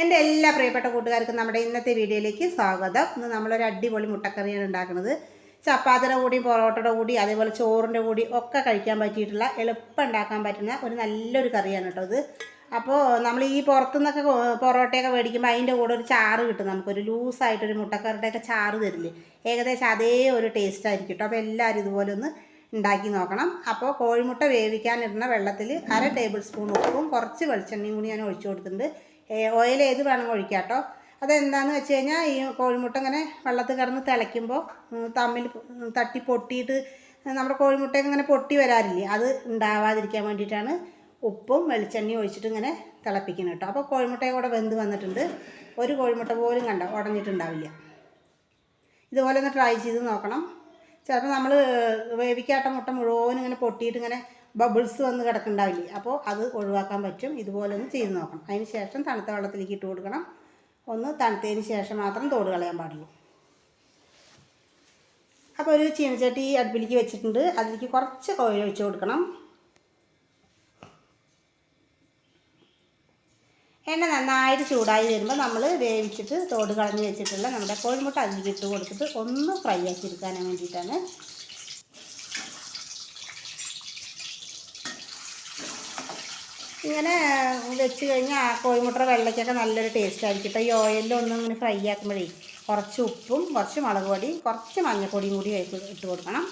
എന്റെ എല്ലാ പ്രിയപ്പെട്ട കൂട്ടുകാർക്കും നമ്മുടെ ഇന്നത്തെ വീഡിയോയിലേക്ക് സ്വാഗതം. ഇന്ന് നമ്മളൊരു അടിപൊളി മുട്ടക്കറിയാണ് ഉണ്ടാക്കുന്നത്. ചപ്പാത്തിയുടെ കൂടി പൊറോട്ടയുടെ കൂടി അതേപോലെ ചോറിന്റെ കൂടി ഒക്കെ കഴിക്കാൻ പറ്റിയിട്ടുള്ള എളുപ്പം ഉണ്ടാക്കാൻ പറ്റുന്ന ഒരു നല്ലൊരു കറിയാണ് കേട്ടോ ഇത്. അപ്പോൾ നമ്മൾ ഈ പുറത്തുനിന്നൊക്കെ പൊറോട്ടയൊക്കെ മേടിക്കുമ്പോൾ അതിന്റെ കൂടെ ഒരു ചാറ് കിട്ടും നമുക്കൊരു ലൂസായിട്ടൊരു മുട്ടക്കറിയുടെയൊക്കെ ചാറ് തരില്ലേ? ഏകദേശം അതേ ഒരു ടേസ്റ്റ് ആയിരിക്കും കേട്ടോ. അപ്പോൾ എല്ലാവരും ഇതുപോലെ ഒന്ന് ഉണ്ടാക്കി നോക്കണം. അപ്പോൾ കോഴിമുട്ട വേവിക്കാനിടുന്ന വെള്ളത്തിൽ അര ടേബിൾ സ്പൂൺ ഉപ്പും കുറച്ച് വെളിച്ചെണ്ണയും കൂടി ഞാൻ ഒഴിച്ചു കൊടുത്തിട്ടുണ്ട്. ഓയിൽ ഏത് വേണമെങ്കിൽ ഒഴിക്കാം കേട്ടോ അതെന്താണെന്ന് വെച്ച് കഴിഞ്ഞാൽ ഈ കോഴിമുട്ട ഇങ്ങനെ വെള്ളത്തിൽ കിടന്ന് തിളയ്ക്കുമ്പോൾ തമ്മിൽ തട്ടി പൊട്ടിയിട്ട് നമ്മുടെ കോഴിമുട്ടയൊക്കെ ഇങ്ങനെ പൊട്ടി വരാറില്ലേ അത് ഉണ്ടാവാതിരിക്കാൻ വേണ്ടിയിട്ടാണ് ഉപ്പും വെളിച്ചെണ്ണയും ഒഴിച്ചിട്ട് ഇങ്ങനെ തിളപ്പിക്കുന്നത് കേട്ടോ അപ്പോൾ കോഴിമുട്ടയും കൂടെ വെന്ത് വന്നിട്ടുണ്ട്. ഒരു കോഴിമുട്ട പോലും കണ്ട ഉടഞ്ഞിട്ടുണ്ടാവില്ല. ഇതുപോലെ ഒന്ന് ട്രൈ ചെയ്ത് നോക്കണം. ചിലപ്പോൾ നമ്മൾ വേവിക്കാട്ട മുട്ട മുഴുവൻ ഇങ്ങനെ പൊട്ടിയിട്ട് ഇങ്ങനെ ബബിൾസ് വന്ന് കിടക്കുന്നുണ്ടാവില്ലേ അപ്പോൾ അത് ഒഴിവാക്കാൻ പറ്റും. ഇതുപോലെ ഒന്ന് ചെയ്ത് നോക്കണം. അതിന് ശേഷം തണുത്ത വെള്ളത്തിലേക്ക് ഇട്ട് കൊടുക്കണം. ഒന്ന് തണുത്തതിന് ശേഷം മാത്രം തോട് കളയാൻ പാടുള്ളൂ അപ്പോൾ ഒരു ചീനച്ചട്ടി അടുപ്പിലേക്ക് വെച്ചിട്ടുണ്ട്. അതിലേക്ക് കുറച്ച് കോഴി ഒഴിച്ച് കൊടുക്കണം. എണ്ണ നന്നായിട്ട് ചൂടായി വരുമ്പോൾ നമ്മൾ വേവിച്ചിട്ട് തോട് കളഞ്ഞ് വെച്ചിട്ടുള്ള നമ്മുടെ കോഴിമുട്ട അതിൽ ഇട്ട് കൊടുത്തിട്ട് ഒന്ന് ഫ്രൈ ആക്കി എടുക്കാൻ വേണ്ടിയിട്ടാണ്. ഇങ്ങനെ വെച്ച് കഴിഞ്ഞാൽ ആ കോഴിമുട്ട വെള്ളയ്ക്കൊക്കെ നല്ലൊരു ടേസ്റ്റ് ആയിരിക്കും. ഇപ്പോൾ ഈ ഒന്നും ഇങ്ങനെ ഫ്രൈ ആക്കുമ്പോഴേ കുറച്ച് ഉപ്പും കുറച്ച് മുളക് പൊടി കുറച്ച് മഞ്ഞൾപ്പൊടിയും കൂടി ഇട്ട് കൊടുക്കണം.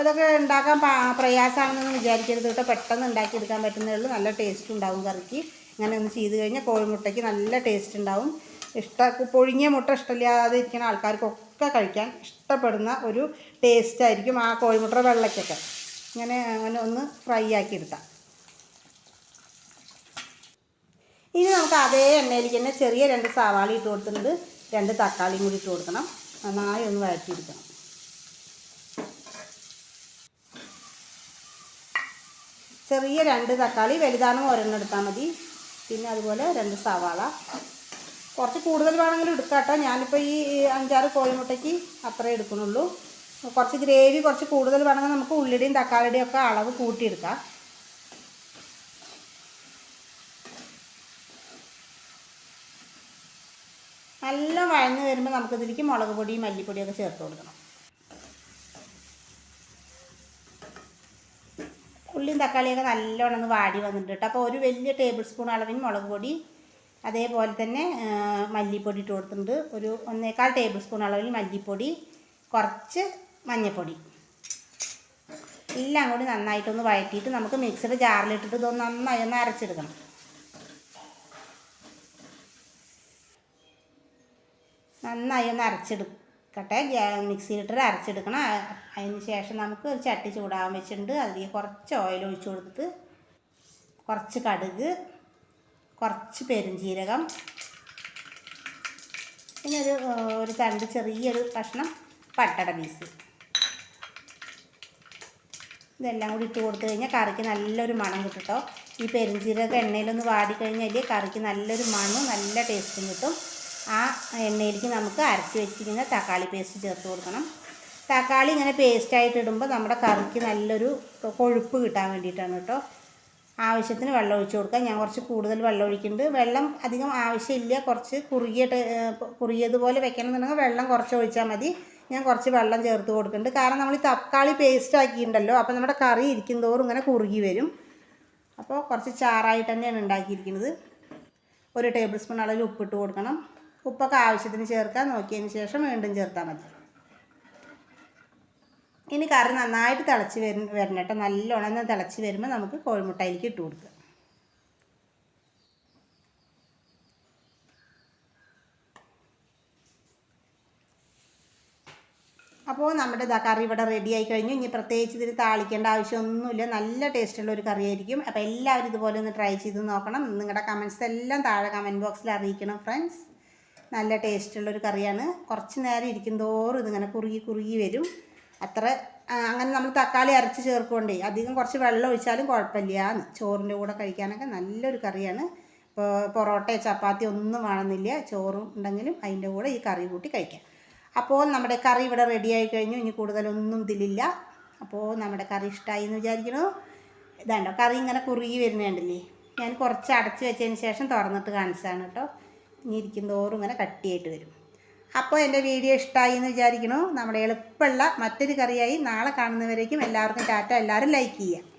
ഇതൊക്കെ ഉണ്ടാക്കാൻ പ്രയാസമാണെന്ന് പ്രയാസമാണെന്നൊന്നും വിചാരിക്കരുത് കേട്ടോ. പെട്ടെന്ന് ഉണ്ടാക്കിയെടുക്കാൻ പറ്റുന്നേ ഉള്ളൂ. നല്ല ടേസ്റ്റ് ഉണ്ടാവും കറിക്ക്. ഇങ്ങനെ ഒന്ന് ചെയ്ത് കഴിഞ്ഞാൽ കോഴിമുട്ടയ്ക്ക് നല്ല ടേസ്റ്റ് ഉണ്ടാവും. ഇഷ്ട പൊഴിഞ്ഞ മുട്ട ഇഷ്ടമില്ലാതെ ഇരിക്കുന്ന ആൾക്കാർക്കൊക്കെ കഴിക്കാൻ ഇഷ്ടപ്പെടുന്ന ഒരു ടേസ്റ്റ് ആയിരിക്കും ആ കോഴിമുട്ട വെള്ളയ്ക്കൊക്കെ. ഇങ്ങനെ അങ്ങനെ ഒന്ന് ഫ്രൈ ആക്കി എടുത്താൽ ഇനി നമുക്ക് അതേ എണ്ണയിലേക്ക് തന്നെ ചെറിയ രണ്ട് സവാള ഇട്ട് കൊടുത്തിട്ടുണ്ട്. രണ്ട് തക്കാളിയും കൂടി ഇട്ട് കൊടുക്കണം. നന്നായി ഒന്ന് വഴറ്റിയെടുക്കണം. ചെറിയ രണ്ട് തക്കാളി വലുതാണ് ഒരെണ്ണം എടുത്താൽ മതി. പിന്നെ അതുപോലെ രണ്ട് സവാള. കുറച്ച് കൂടുതൽ വേണമെങ്കിലും എടുക്കാം കേട്ടോ ഞാനിപ്പോൾ ഈ അഞ്ചാറ് കോഴിമുട്ടയ്ക്ക് അത്രേ എടുക്കുന്നുള്ളൂ. കുറച്ച് ഗ്രേവി കുറച്ച് കൂടുതൽ വേണമെങ്കിൽ നമുക്ക് ഉള്ളിയുടെയും തക്കാളിയുടെയും ഒക്കെ അളവ് കൂട്ടിയെടുക്കാം. നല്ല വഴന്ന് വരുമ്പോൾ നമുക്കിതിലേക്ക് മുളക് പൊടിയും മല്ലിപ്പൊടിയൊക്കെ ചേർത്ത് കൊടുക്കണം. ഉള്ളിയും തക്കാളിയൊക്കെ നല്ലോണം ഒന്ന് വാടി വന്നിട്ടുണ്ട് കേട്ടോ. അപ്പോൾ ഒരു വലിയ ടേബിൾ സ്പൂൺ അളവിന് മുളക് പൊടി അതേപോലെ തന്നെ മല്ലിപ്പൊടി ഇട്ട് കൊടുത്തിട്ടുണ്ട്. ഒരു ഒന്നേക്കാൾ ടേബിൾ സ്പൂൺ അളവിൽ മല്ലിപ്പൊടി കുറച്ച് മഞ്ഞൾപ്പൊടി എല്ലാം കൂടി നന്നായിട്ടൊന്ന് വഴറ്റിയിട്ട് നമുക്ക് മിക്സിയുടെ ജാറിലിട്ടിട്ട് ഇതൊന്ന് നന്നായി ഒന്ന് അരച്ചെടുക്കണം. നന്നായി ഒന്ന് അരച്ചെടുക്കട്ടെ ഗ്യാ- മിക്സിയിലിട്ട് അരച്ചെടുക്കണം. അതിന് ശേഷം നമുക്ക് ഒരു ചട്ടി ചൂടാകാൻ വെച്ചിട്ടുണ്ട്. അതിലേക്ക് കുറച്ച് ഓയിൽ ഒഴിച്ച് കൊടുത്തിട്ട് കുറച്ച് കടുക് കുറച്ച് പെരുംജീരകം പിന്നെ ഒരു ഒരു തണ്ട് ചെറിയൊരു കഷ്ണം പട്ടട പീസ്. ഇതെല്ലാം കൂടി ഇട്ട് കൊടുത്തു കഴിഞ്ഞാൽ കറിക്ക് നല്ലൊരു മണം കിട്ടും കേട്ടോ ഈ പെരുംജീരക എണ്ണയിലൊന്ന് വാടിക്കഴിഞ്ഞാൽ കറിക്ക് നല്ലൊരു മണം നല്ല ടേസ്റ്റും കിട്ടും. ആ എണ്ണയിലേക്ക് നമുക്ക് അരച്ച് വെച്ചിരിക്കുന്ന തക്കാളി പേസ്റ്റ് ചേർത്ത് കൊടുക്കണം. തക്കാളി ഇങ്ങനെ പേസ്റ്റായിട്ട് ഇടുമ്പോൾ നമ്മുടെ കറിക്ക് നല്ലൊരു കൊഴുപ്പ് കിട്ടാൻ വേണ്ടിയിട്ടാണ് കേട്ടോ. ആവശ്യത്തിന് വെള്ളം ഒഴിച്ച് കൊടുക്കാം. ഞാൻ കുറച്ച് കൂടുതൽ വെള്ളം ഒഴിക്കുന്നുണ്ട്. വെള്ളം അധികം ആവശ്യമില്ല. കുറച്ച് കുറുകിയ ടേ- കുറുകിയതുപോലെ വെക്കണം എന്നുണ്ടെങ്കിൽ വെള്ളം കുറച്ച് ഒഴിച്ചാൽ മതി. ഞാൻ കുറച്ച് വെള്ളം ചേർത്ത് കൊടുക്കുന്നുണ്ട്. കാരണം നമ്മൾ ഈ തക്കാളി പേസ്റ്റ് ആക്കിയിട്ടുണ്ടല്ലോ. അപ്പോൾ നമ്മുടെ കറി ഇരിക്കും തോറും ഇങ്ങനെ കുറുകി വരും. അപ്പോൾ കുറച്ച് ചാറായിട്ട് തന്നെയാണ് ഉണ്ടാക്കിയിരിക്കുന്നത്. ഒരു ടേബിൾ സ്പൂൺ അളവിൽ ഉപ്പിട്ട് കൊടുക്കണം. ഉപ്പൊക്കെ ആവശ്യത്തിന് ചേർക്കാൻ നോക്കിയതിന് ശേഷം വീണ്ടും ചേർത്താൽ മതി. ഇനി കറി നന്നായിട്ട് തിളച്ച് വരും വരണം കേട്ടോ നല്ലോണം ഒന്ന് തിളച്ച് വരുമ്പോൾ നമുക്ക് കോഴിമുട്ടയിലേക്ക് ഇട്ട് കൊടുക്കുക അപ്പോൾ നമ്മുടെ ഇതാ കറി ഇവിടെ റെഡി ആയി കഴിഞ്ഞു. ഇനി പ്രത്യേകിച്ച് ഇതിന് താളിക്കേണ്ട ആവശ്യമൊന്നുമില്ല. നല്ല ടേസ്റ്റുള്ള ഒരു കറിയായിരിക്കും. അപ്പോൾ എല്ലാവരും ഇതുപോലെ ഒന്ന് ട്രൈ ചെയ്ത് നോക്കണം. നിങ്ങളുടെ കമൻസ് എല്ലാം താഴെ കമന്റ് ബോക്സിൽ അറിയിക്കണം ഫ്രണ്ട്സ് നല്ല ടേസ്റ്റുള്ളൊരു കറിയാണ്. കുറച്ച് നേരം ഇരിക്കും തോറും ഇതിങ്ങനെ കുറുകി കുറുകി വരും. അത്ര അങ്ങനെ നമ്മൾ തക്കാളി അരച്ച് ചേർക്കൊണ്ടേ അധികം കുറച്ച് വെള്ളം ഒഴിച്ചാലും കുഴപ്പമില്ല. ചോറിന്റെ കൂടെ കഴിക്കാനൊക്കെ നല്ലൊരു കറിയാണ്. ഇപ്പോൾ പൊറോട്ട ചപ്പാത്തി ഒന്നും വേണമെന്നില്ല. ചോറും ഉണ്ടെങ്കിലും അതിന്റെ കൂടെ ഈ കറി കൂട്ടി കഴിക്കാം. അപ്പോൾ നമ്മുടെ കറി ഇവിടെ റെഡിയായി കഴിഞ്ഞു. ഇനി കൂടുതലൊന്നും ഇതിലില്ല. അപ്പോൾ നമ്മുടെ കറി ഇഷ്ടമായി എന്ന് വിചാരിക്കണു ഇതാണ്ടോ കറി ഇങ്ങനെ കുറുകി വരുന്നുണ്ടല്ലേ ഞാൻ കുറച്ച് അടച്ച് വെച്ചതിന് ശേഷം തുറന്നിട്ട് കാണിച്ചതാണ് കേട്ടോ. ഇനി ഇരിക്കും തോറും ഇങ്ങനെ കട്ടിയായിട്ട് വരും. അപ്പോൾ എന്റെ വീഡിയോ ഇഷ്ടമായി എന്ന് വിചാരിക്കണു. നമ്മുടെ എളുപ്പമുള്ള മറ്റൊരു കറിയായി നാളെ കാണുന്നവരേക്കും എല്ലാവർക്കും ടാറ്റ. എല്ലാവരും ലൈക്ക് ചെയ്യുക.